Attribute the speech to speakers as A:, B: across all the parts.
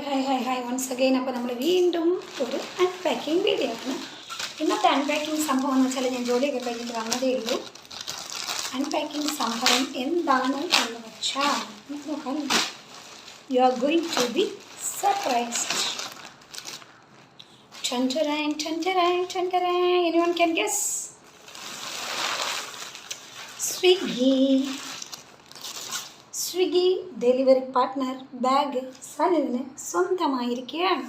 A: Hi hi hi once again അപ്പോൾ നമ്മൾ വീണ്ടും ഒരു അൺപാക്കിംഗ് വീഡിയോ ആണ് ഇന്നത്തെ അൺപാക്കിംഗ് സംഭവം എന്ന് വെച്ചാൽ ഞാൻ ജോലിയൊക്കെ കഴിഞ്ഞിട്ട് വന്നതേ ഉള്ളൂ അൺപാക്കിംഗ് സംഭവം എന്താണ് എന്ന് വെച്ചാൽ നമുക്ക് നോക്കാം you are going to be surprised Tantaran, tantaran, tantaran. Anyone can guess? Swiggy. Swiggy delivery partner bag സനുവിന് സ്വന്തമായിരിക്കുകയാണ്.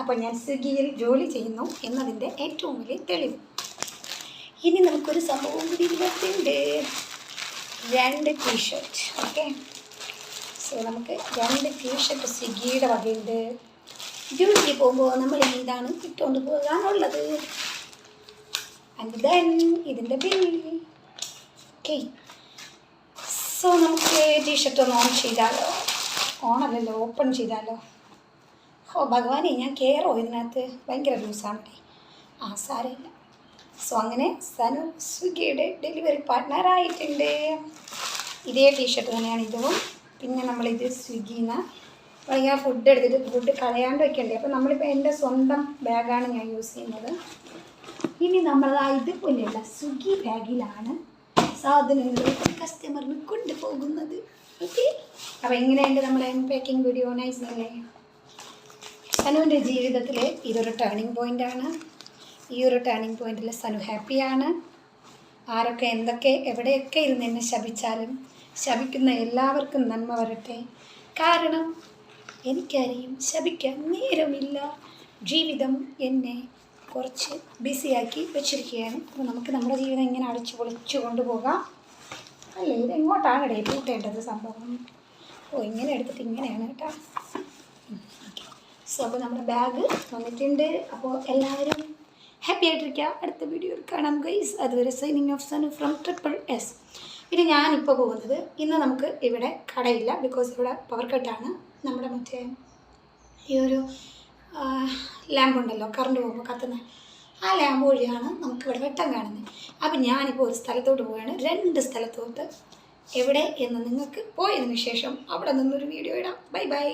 A: അപ്പോൾ ഞാൻ സ്വിഗ്ഗിയിൽ ജോലി ചെയ്യുന്നു എന്നതിന്റെ ഏറ്റവും വലിയ തെളിവ്. ഇനി നമുക്കൊരു സംഭവം കൂടി ഇതിനകത്തുണ്ട്. രണ്ട് ടീഷർട്ട് ഓക്കെ സോ നമുക്ക് രണ്ട് ടീഷർട്ട് സ്വിഗ്ഗിയുടെ വകയുണ്ട്. ജോലിക്ക് പോകുമ്പോൾ നമ്മൾ എന്താണ് ഇട്ടുകൊണ്ട് പോകാനുള്ളത്? ആൻഡ് ദെൻ ഇതിന്റെ ബിൽ ഓക്കെ സോ നമുക്ക് ടീഷർട്ട് ഒന്ന് ഓൺ ചെയ്താലോ? ഓണല്ലല്ലോ ഓപ്പൺ ചെയ്താലോ? ഓ ഭഗവാനെ ഞാൻ കയറോ ഇതിനകത്ത്? ഭയങ്കര ലൂസാണ് ആ സാരമില്ല. സോ അങ്ങനെ സനു സ്വിഗ്ഗിയുടെ ഡെലിവറി പാർട്ട്ണറായിട്ടുണ്ട് ഇതേ ടീഷർട്ട് തന്നെയാണ് ഇതും. പിന്നെ നമ്മളിത് സ്വിഗ്ഗിന്ന് ഞാൻ ഫുഡ് എടുത്തിട്ട് ഫുഡ് കളയാണ്ട് വെക്കണ്ടേ? അപ്പോൾ നമ്മളിപ്പോൾ എന്റെ സ്വന്തം ബാഗാണ് ഞാൻ യൂസ് ചെയ്യുന്നത്. ഇനി നമ്മൾ ആ ഇതുപോലെയുള്ള സ്വിഗ്ഗി ബാഗിലാണ് സാധനങ്ങൾ കസ്റ്റമറിന് കൊണ്ടുപോകുന്നത്. ഓക്കെ അപ്പോൾ എങ്ങനെയുണ്ട് നമ്മുടെ പാക്കിംഗ് വീഡിയോ നൈസ് അല്ലേ? സനുവിന്റെ ജീവിതത്തിൽ ഇതൊരു ടേണിംഗ് പോയിന്റാണ് ഈ ഒരു ടേണിംഗ് പോയിന്റിൽ സനു ഹാപ്പിയാണ് ആരൊക്കെ എന്തൊക്കെ എവിടെയൊക്കെ ഇരുന്ന് എന്നെ ശപിച്ചാലും ശപിക്കുന്ന എല്ലാവർക്കും നന്മ വരട്ടെ. കാരണം എനിക്കറിയും ശപിക്കാൻ നേരമില്ല. ജീവിതം എന്നെ കുറച്ച് ബിസിയാക്കി വെച്ചിരിക്കുകയാണ്. അപ്പോൾ നമുക്ക് നമ്മുടെ ജീവിതം ഇങ്ങനെ അടിച്ചു പൊളിച്ചു കൊണ്ടുപോകാം അല്ലേ ഇത് എങ്ങോട്ടാണ് ഇടയിൽ കൂട്ടേണ്ടത് സംഭവം? ഓ ഇങ്ങനെ എടുത്തിട്ട് ഇങ്ങനെയാണ് കേട്ടോ. സോ അപ്പോൾ നമ്മുടെ ബാഗ് വന്നിട്ടുണ്ട്. അപ്പോൾ എല്ലാവരും ഹാപ്പി ആയിട്ടിരിക്കുക. അടുത്ത വീഡിയോയിൽ കാണാം ഗൈസ് അതുവരെ signing off Sun from triple S പിന്നെ ഞാനിപ്പോൾ പോകുന്നത് ഇന്ന് നമുക്ക് ഇവിടെ കടയില്ല ബിക്കോസ് ഇവിടെ പവർ കട്ടാണ് നമ്മുടെ മറ്റേ ഈ ഒരു ലാമ്പ് ഉണ്ടല്ലോ കറണ്ട് പോകുമ്പോൾ കത്തുന്ന ആ ലാമ്പ് വഴിയാണ് നമുക്കിവിടെ വെട്ടം കാണുന്നത്. അപ്പം ഞാനിപ്പോൾ ഒരു സ്ഥലത്തോട്ട് പോവുകയാണ്. രണ്ട് സ്ഥലത്തോട്ട്. എവിടെ എന്ന് നിങ്ങൾക്ക് പോയതിന് ശേഷം അവിടെ നിന്നൊരു വീഡിയോ ഇടാം. Bye bye